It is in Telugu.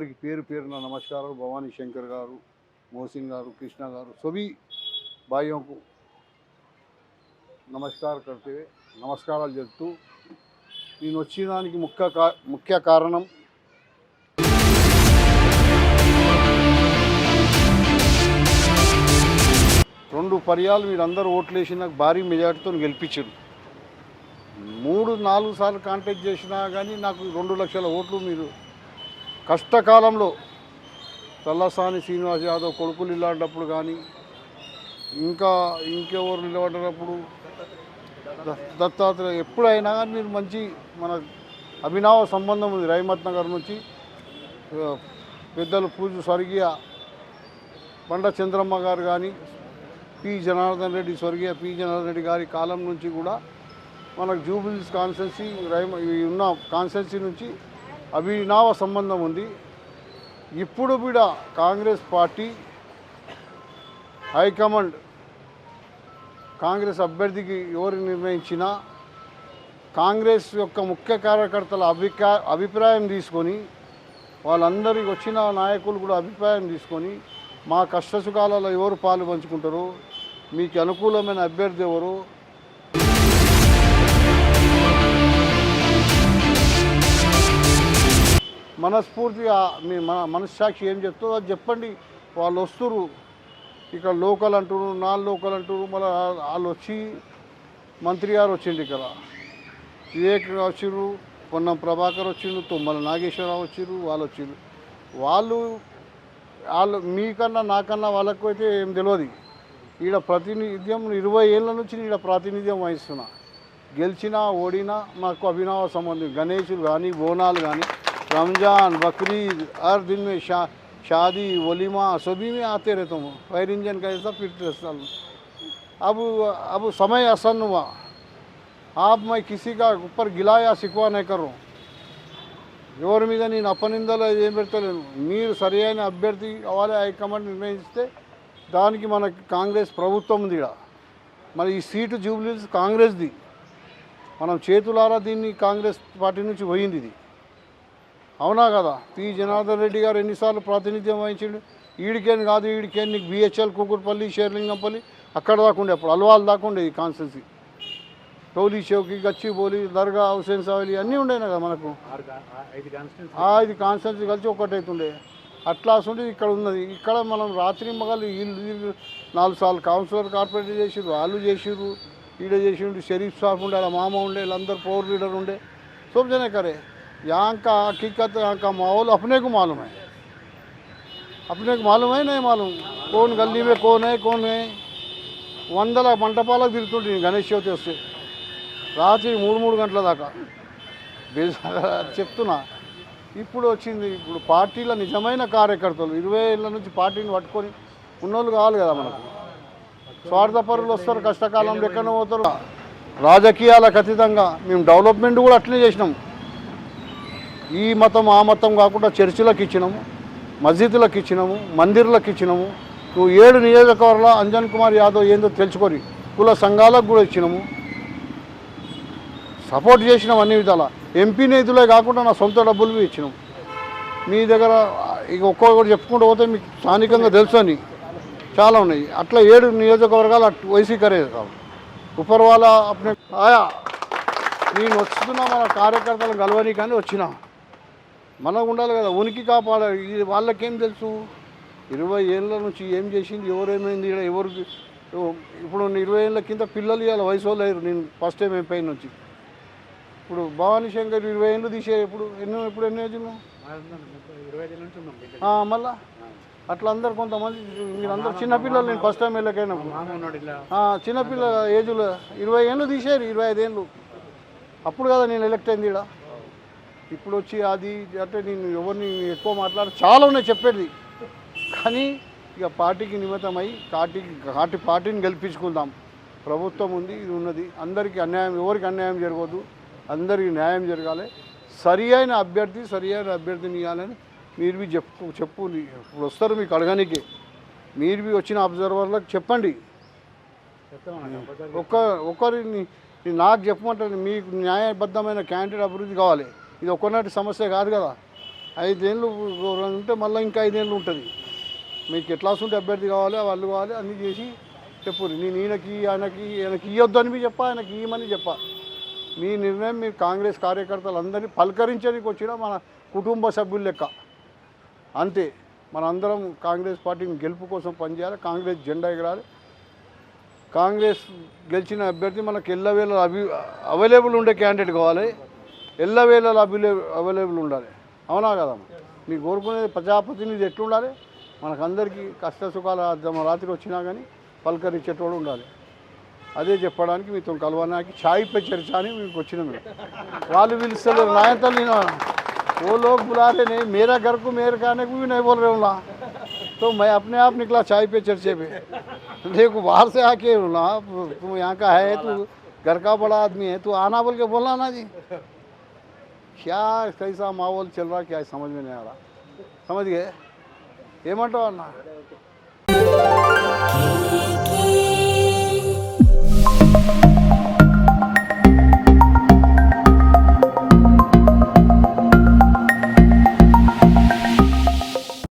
ఒక్కొక్కరికి పేరు పేరున నమస్కారాలు. భవానీ శంకర్ గారు మోసిన్ గారు కృష్ణ గారు సభీ భాయ్యంకు నమస్కారం కడితే నమస్కారాలు చెప్తూ నేను వచ్చేదానికి ముఖ్య ముఖ్య కారణం రెండు పర్యాలు మీరందరూ ఓట్లేసి నాకు భారీ మెజార్టీతో గెలిపించారు. మూడు నాలుగు సార్లు కాంటాక్ట్ చేసినా కానీ నాకు రెండు లక్షల ఓట్లు మీరు కష్టకాలంలో తల్లసాని శ్రీనివాస్ యాదవ్ కొడుకులు ఇలాంటప్పుడు కానీ ఇంకా ఇంకెవరు నిలబడినప్పుడు దత్తాత్రేయ ఎప్పుడైనా కానీ మీరు మంచి మన అభినవ సంబంధం ఉంది రైమత్ నగర్ నుంచి. పెద్దలు పూజ స్వర్గీయ బండ చంద్రమ్మ గారు కానీ పి జనార్దన్ రెడ్డి స్వర్గీయ పి జనార్దన్ రెడ్డి గారి కాలం నుంచి కూడా మనకు జూబిలీస్ కాన్స్టెన్సీ రైమ ఉన్న కాన్స్టెన్సీ నుంచి అభినవ సంబంధం ఉంది. ఇప్పుడు కూడా కాంగ్రెస్ పార్టీ హైకమాండ్ కాంగ్రెస్ అభ్యర్థికి ఎవరు నిర్ణయించినా కాంగ్రెస్ యొక్క ముఖ్య కార్యకర్తల అభికా అభిప్రాయం తీసుకొని వాళ్ళందరికీ వచ్చిన నాయకులు కూడా అభిప్రాయం తీసుకొని మా కష్టసుఖాలలో ఎవరు పాలు పంచుకుంటారు మీకు అనుకూలమైన అభ్యర్థి ఎవరు మనస్ఫూర్తిగా మీ మన మనస్సాక్షి ఏం చెప్తుందో అది చెప్పండి. వాళ్ళు వస్తురు ఇక్కడ లోకల్ అంటున్నారు నాన్ లోకల్ అంటున్నారు మళ్ళీ వాళ్ళు వచ్చి మంత్రి గారు వచ్చిండు ఇక్కడ. వివేక్ వచ్చిర్రు పొన్నం ప్రభాకర్ వచ్చిండు తుమ్మల నాగేశ్వరరావు వచ్చిర్రు వాళ్ళు వచ్చిర్రు. వాళ్ళు వాళ్ళు మీకన్నా నాకన్నా వాళ్ళకు అయితే ఏం తెలియదు ఈడ ప్రాతినిధ్యం ఇరవై ఏళ్ళ నుంచి ఈడ ప్రాతినిధ్యం వహిస్తున్నా. గెలిచినా ఓడినా మాకు అభినవ సంబంధం. గణేషులు కానీ బోనాలు కానీ रमजान बकरीद हर दिन में शा शादी वलीमा सभी में आते रहता हूँ फायर इंजन का ऐसा फिरते रहता हूँ अब अब समय आसान हुआ आप मैं किसी का ऊपर गिला या शिकवा नहीं कर रहा हूँ ఎవరి మీద నేను అపనిందలు ఏం పెడతలేను మీరు సరి అయిన అభ్యర్థి అవ్వాలి హైకమాండ్ నిర్ణయిస్తే దానికి మన కాంగ్రెస్ ప్రభుత్వం ఉంది ఇక్కడ మరి ఈ సీటు జూబ్లీస్ కాంగ్రెస్ది మనం చేతులారా దీన్ని కాంగ్రెస్ పార్టీ నుంచి పోయింది ఇది అవునా కదా? పి. జనార్దన్ రెడ్డి గారు ఎన్నిసార్లు ప్రాతినిధ్యం వహించిండు? ఈడికేని కాదు ఈడికేని నీకు బిహెచ్ఎల్ కుకుట్పల్లి షేర్లింగంపల్లి అక్కడ దాకుండే అప్పుడు అల్వాల్ దాకుండే ఈ కాన్స్టెన్సీ. టౌలీ చౌకి గచ్చిబోలి దర్గా హుసేన్ సావలి అన్నీ ఉండే కదా మనకు? ఇది కాన్స్టెన్సీ. కలిసి ఒక్కటైతుండే అట్లా అసలు ఇక్కడ ఉన్నది. ఇక్కడ మనం రాత్రి మగలు వీళ్ళు నాలుగు సార్లు కౌన్సిలర్ కార్పొరేట్ చేసిరు వాళ్ళు చేసిరు ఈడ చేసిండు షరీఫ్ సాఫ్ ఉండే వాళ్ళ మామ ఉండే వీళ్ళందరూ పవర్ లీడర్ ఉండే. సోమ్ కరే यहाँ का हकीकत यहाँ का माहौल अपने को मालूम है अपने को मालूम है नहीं मालूम कौन गली में कौन है कौन है వందల మంటపాలకు తిరుగుతుంటే గణేష్ చవితి వస్తే రాత్రి మూడు మూడు గంటల దాకా బేస్- చెప్తున్నా ఇప్పుడు వచ్చింది ఇప్పుడు పార్టీల నిజమైన కార్యకర్తలు ఇరవై ఏళ్ళ నుంచి పార్టీని పట్టుకొని ఉన్నోళ్ళు కావాలి కదా మనకు స్వార్థపరులు వస్తారు కష్టకాలంలో ఎక్కడ పోతారు రాజకీయాలకు అతీతంగా మేము డెవలప్మెంట్ కూడా అట్లనే చేసినాం ఈ మతం ఆ మతం కాకుండా చర్చిలకు ఇచ్చినాము మస్జిద్లకు ఇచ్చినాము మందిర్లకు ఇచ్చినాము. నువ్వు ఏడు నియోజకవర్గంలో అంజన్ కుమార్ యాదవ్ ఏందో తెలుసుకొని కుల సంఘాలకు కూడా ఇచ్చినాము. సపోర్ట్ చేసినాం అన్ని విధాల. ఎంపీ నిధులే కాకుండా నా సొంత డబ్బులు ఇచ్చినాం మీ దగ్గర ఇక ఒక్కొక్కటి చెప్పుకుంటూ పోతే మీకు స్థానికంగా తెలుసని చాలా ఉన్నాయి. అట్లా ఏడు నియోజకవర్గాలు అటు వైసీ కరే కావు ఉపర్వాల ఆయా నేను వస్తున్నా మన కార్యకర్తలు కలవని కానీ వచ్చినాం. మనకు ఉండాలి కదా ఉనికి కాపాడాలి. ఇది వాళ్ళకేం తెలుసు? ఇరవై ఏళ్ళ నుంచి ఏం చేసింది ఎవరేమైంది ఎవరు ఇప్పుడు ఇరవై ఏళ్ళ కింద పిల్లలు ఇవాళ వయసు వాళ్ళు అయ్యారు నేను ఫస్ట్ టైం ఎంపై నుంచి. ఇప్పుడు భవానీ శంకర్ ఇరవై ఏళ్ళు తీసే ఇప్పుడు ఎన్నో ఇప్పుడు ఎన్ని ఏజ్లో మళ్ళా? అట్లా అందరు కొంతమంది మీరు అందరు చిన్నపిల్లలు నేను ఫస్ట్ టైం వెళ్ళకైనప్పుడు. చిన్నపిల్ల ఏజ్లో ఇరవై ఏళ్ళు తీసేరు ఇరవై ఐదేళ్ళు అప్పుడు కదా నేను ఎలక్ట్ అయింది ఇక్కడ ఇప్పుడు వచ్చి అది అంటే నేను ఎవరిని ఎక్కువ మాట్లాడ చాలా ఉన్నాయి చెప్పేది. కానీ ఇక పార్టీకి నిమిత్తమై పార్టీకి పార్టీ పార్టీని గెలిపించుకుందాం. ప్రభుత్వం ఉంది ఇది ఉన్నది. అందరికీ అన్యాయం ఎవరికి అన్యాయం జరగవద్దు అందరికీ న్యాయం జరగాలి. సరి అయిన అభ్యర్థి సరి అయిన అభ్యర్థిని ఇవ్వాలని మీరు బి చెప్పు చెప్పు ఇప్పుడు వస్తారు మీకు అడగడానికి మీరు బి వచ్చిన అబ్జర్వర్లకు చెప్పండి. ఒక్క ఒకరిని నాకు చెప్పమంటారు మీకు న్యాయబద్ధమైన క్యాండిడేట్ అభివృద్ధి కావాలి. ఇది ఒక్కనాటి సమస్య కాదు కదా. ఐదేళ్ళు ఉంటే మళ్ళీ ఇంకా ఐదేళ్ళు ఉంటుంది. మీకు ఎట్లా ఉంటే అభ్యర్థి కావాలి వాళ్ళు కావాలి అన్నీ చేసి చెప్పు నేను ఈయనకి ఆయనకి ఆయనకి ఇవ్వద్దు అని మీ చెప్పా ఆయనకి ఇవ్వమని చెప్పా. మీ నిర్ణయం మీ కాంగ్రెస్ కార్యకర్తలు అందరినీ పలకరించడానికి వచ్చిన మన కుటుంబ సభ్యుల లెక్క. అంతే. మనందరం కాంగ్రెస్ పార్టీని గెలుపు కోసం పనిచేయాలి కాంగ్రెస్ జెండా ఎగరాలి. కాంగ్రెస్ గెలిచిన అభ్యర్థి మనకు ఎల్లవేళ అవి అవైలబుల్ ఉండే క్యాండిడేట్ కావాలి. ఎల్లవేళ అభిలే అవైలబుల్ ఉండాలి అవునా కదమ్మా మీరు కోరుకునేది ప్రజాప్రతినిధి ఎట్లుండాలి మనకందరికీ కష్ట సుఖాల అద్దమ రాత్రి వచ్చినా కానీ పలకరించేటోడు ఉండాలి అదే చెప్పడానికి మీతో కలవడానికి చాయ్ పే చర్చ అని మీకు వచ్చిన మేము వాళ్ళు పిలుస్తలేరు నాయతలు నేను वो लोग बुला रहे नहीं मेरा घर को मेरे खाने को भी नहीं बोल रहे हूँ ना तो मैं अपने आप निकला चाय पे चर्चे पे देखो बाहर से आके हूँ ना तू यहाँ का है तू घर का बड़ा आदमी है तू आना बोल के बोलना ना जी क्या कैसा माहौल चल रहा क्या समझ में नहीं आ रहा। समझ गए? ये मटो ना।